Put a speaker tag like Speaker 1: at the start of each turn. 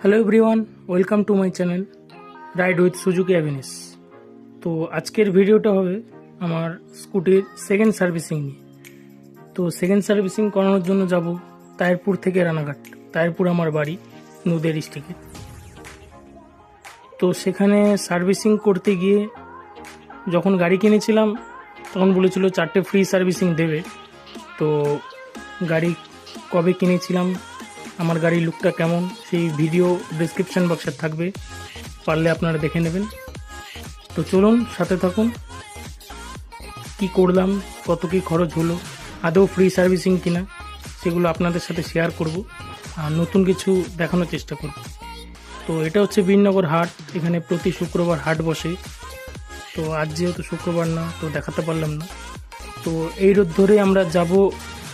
Speaker 1: Hello everyone welcome to my channel ride with Suzuki Avenis তো আজকের ভিডিওটা হবে আমার স্কুটির সেকেন্ড সার্ভিসিং নিয়ে। তো সেকেন্ড সার্ভিসিং করানোর জন্য যাব তায়েরপুর থেকে রানাঘাট তায়েরপুর আমার বাড়ি, নদের ডিস্ট্রিক্টে তো সেখানে সার্ভিসিং করতে গিয়ে যখন গাড়ি কিনেছিলাম, তখন বলেছিল চারটে ফ্রি সার্ভিসিং দেবে। তো গাড়ি কবে কিনেছিলাম, আমার গাড়ির লুকটা কেমন, সেই ভিডিও ডিসক্রিপশন বক্সে থাকবে, পারলে আপনারা দেখে নেবেন। তো চলুন, সাথে থাকুন। কি করলাম, কত কি খরচ হলো, আদৌ ফ্রি সার্ভিসিং কিনা, সেগুলো আপনাদের সাথে শেয়ার করব, আর নতুন কিছু দেখানোর চেষ্টা করব। তো এটা হচ্ছে বীরনগর হাট, এখানে প্রতি শুক্রবার হাট বসে। তো আজ যেহেতু শুক্রবার না, তো দেখাতে পারলাম না। তো এই রোদ ধরে আমরা যাব